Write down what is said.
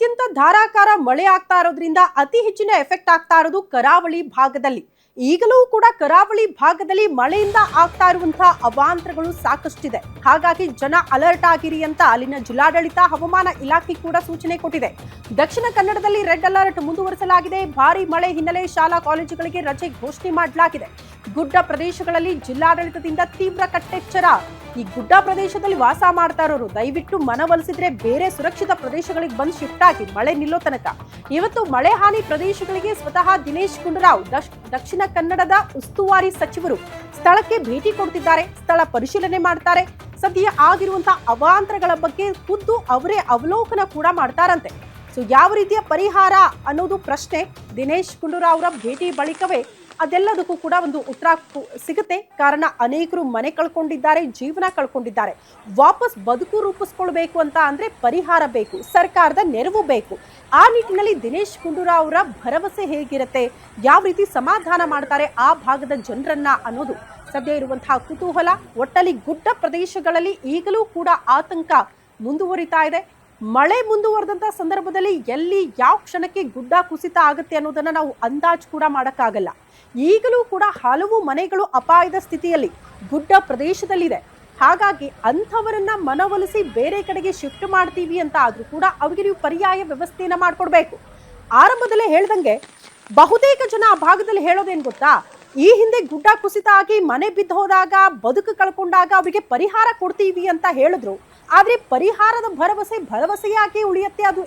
ರಾಜ್ಯಾದ್ಯಂತ ಧಾರಾಕಾರ ಮಳೆ ಆಗ್ತಾ ಇರೋದ್ರಿಂದ ಅತಿ ಹೆಚ್ಚಿನ ಎಫೆಕ್ಟ್ ಆಗ್ತಾ ಇರೋದು ಕರಾವಳಿ ಭಾಗದಲ್ಲಿ. ಈಗಲೂ ಕೂಡ ಕರಾವಳಿ ಭಾಗದಲ್ಲಿ ಮಳೆಯಿಂದ ಆಗ್ತಾ ಇರುವಂತಹ ಅವಾಂತರಗಳು ಸಾಕಷ್ಟಿದೆ. ಹಾಗಾಗಿ ಜನ ಅಲರ್ಟ್ ಆಗಿರಿ ಅಂತ ಅಲ್ಲಿನ ಜಿಲ್ಲಾಡಳಿತ, ಹವಾಮಾನ ಇಲಾಖೆ ಕೂಡ ಸೂಚನೆ ಕೊಟ್ಟಿದೆ. ದಕ್ಷಿಣ ಕನ್ನಡದಲ್ಲಿ ರೆಡ್ ಅಲರ್ಟ್ ಮುಂದುವರಿಸಲಾಗಿದೆ. ಭಾರಿ ಮಳೆ ಹಿನ್ನೆಲೆ ಶಾಲಾ ಕಾಲೇಜುಗಳಿಗೆ ರಜೆ ಘೋಷಣೆ ಮಾಡಲಾಗಿದೆ. ಗುಡ್ಡ ಪ್ರದೇಶಗಳಲ್ಲಿ ಜಿಲ್ಲಾಡಳಿತದಿಂದ ತೀವ್ರ ಕಟ್ಟೆಚ್ಚರ. ಈ ಗುಡ್ಡ ಪ್ರದೇಶದಲ್ಲಿ ವಾಸ ಮಾಡ್ತಾ ಇರೋರು, ದಯವಿಟ್ಟು ಮನವೊಲಿಸಿದ್ರೆ ಬೇರೆ ಸುರಕ್ಷಿತ ಪ್ರದೇಶಗಳಿಗೆ ಬಂದು ಶಿಫ್ಟ್ ಆಗಿ ಮಳೆ ನಿಲ್ಲೋ ತನಕ. ಇವತ್ತು ಮಳೆ ಹಾನಿ ಪ್ರದೇಶಗಳಿಗೆ ಸ್ವತಃ ದಿನೇಶ್ ಗುಂಡೂರಾವ್ ದಕ್ಷ- ದಕ್ಷಿಣ ಕನ್ನಡದ ಉಸ್ತುವಾರಿ ಸಚಿವರು ಸ್ಥಳಕ್ಕೆ ಭೇಟಿ ಕೊಡ್ತಿದ್ದಾರೆ, ಸ್ಥಳ ಪರಿಶೀಲನೆ ಮಾಡ್ತಾರೆ. ಸದ್ಯ ಆಗಿರುವಂತಹ ಅವಾಂತರಗಳ ಬಗ್ಗೆ ಖುದ್ದು ಅವರೇ ಅವಲೋಕನ ಕೂಡ ಮಾಡ್ತಾರಂತೆ. ಸೊ ಯಾವ ರೀತಿಯ ಪರಿಹಾರ ಅನ್ನೋದು ಪ್ರಶ್ನೆ ದಿನೇಶ್ ಗುಂಡೂರಾವ್ ಭೇಟಿ ಬಳಿಕವೇ ಅದೆಲ್ಲದಕ್ಕೂ ಕೂಡ ಒಂದು ಉತ್ತರ ಸಿಗುತ್ತೆ. ಕಾರಣ ಅನೇಕರು ಮನೆ ಕಳ್ಕೊಂಡಿದ್ದಾರೆ, ಜೀವನ ಕಳ್ಕೊಂಡಿದ್ದಾರೆ. ವಾಪಸ್ ಬದುಕು ರೂಪಿಸ್ಕೊಳ್ಬೇಕು ಅಂತ ಅಂದರೆ ಪರಿಹಾರ ಬೇಕು, ಸರ್ಕಾರದ ನೆರವು ಬೇಕು. ಆ ನಿಟ್ಟಿನಲ್ಲಿ ದಿನೇಶ್ ಗುಂಡೂರಾವ್ ಅವರ ಭರವಸೆ ಹೇಗಿರುತ್ತೆ, ಯಾವ ರೀತಿ ಸಮಾಧಾನ ಮಾಡ್ತಾರೆ ಆ ಭಾಗದ ಜನರನ್ನ ಅನ್ನೋದು ಸದ್ಯ ಇರುವಂತಹ ಕುತೂಹಲ. ಒಟ್ಟಲ್ಲಿ ಗುಡ್ಡ ಪ್ರದೇಶಗಳಲ್ಲಿ ಈಗಲೂ ಕೂಡ ಆತಂಕ ಮುಂದುವರಿತಾ ಇದೆ. ಮಳೆ ಮುಂದುವರೆದಂಥ ಸಂದರ್ಭದಲ್ಲಿ ಎಲ್ಲಿ ಯಾವ ಕ್ಷಣಕ್ಕೆ ಗುಡ್ಡ ಕುಸಿತ ಆಗುತ್ತೆ ಅನ್ನೋದನ್ನು ನಾವು ಅಂದಾಜು ಕೂಡ ಮಾಡೋಕ್ಕಾಗಲ್ಲ. ಈಗಲೂ ಕೂಡ ಹಲವು ಮನೆಗಳು ಅಪಾಯದ ಸ್ಥಿತಿಯಲ್ಲಿ ಗುಡ್ಡ ಪ್ರದೇಶದಲ್ಲಿದೆ. ಹಾಗಾಗಿ ಅಂಥವರನ್ನ ಮನವೊಲಿಸಿ ಬೇರೆ ಕಡೆಗೆ ಶಿಫ್ಟ್ ಮಾಡ್ತೀವಿ ಅಂತ ಆದರೂ ಕೂಡ ಅವರಿಗೆ ನೀವು ಪರ್ಯಾಯ ವ್ಯವಸ್ಥೆಯನ್ನು ಮಾಡಿಕೊಡ್ಬೇಕು. ಆರಂಭದಲ್ಲೇ ಹೇಳ್ದಂಗೆ ಬಹುತೇಕ ಜನ ಆ ಭಾಗದಲ್ಲಿ ಹೇಳೋದೇನು ಗೊತ್ತಾ? ಈ ಹಿಂದೆ ಗುಡ್ಡ ಕುಸಿತ ಆಗಿ ಮನೆ ಬಿದ್ದು ಹೋದಾಗ ಬದುಕು ಕಳ್ಕೊಂಡಾಗ ಅವರಿಗೆ ಪರಿಹಾರ ಕೊಡ್ತೀವಿ ಅಂತ ಹೇಳಿದ್ರು. ಆದ್ರೆ ಪರಿಹಾರದ ಭರವಸೆ ಭರವಸೆಯಾಗಿ ಉಳಿಯುತ್ತೆ ಅದು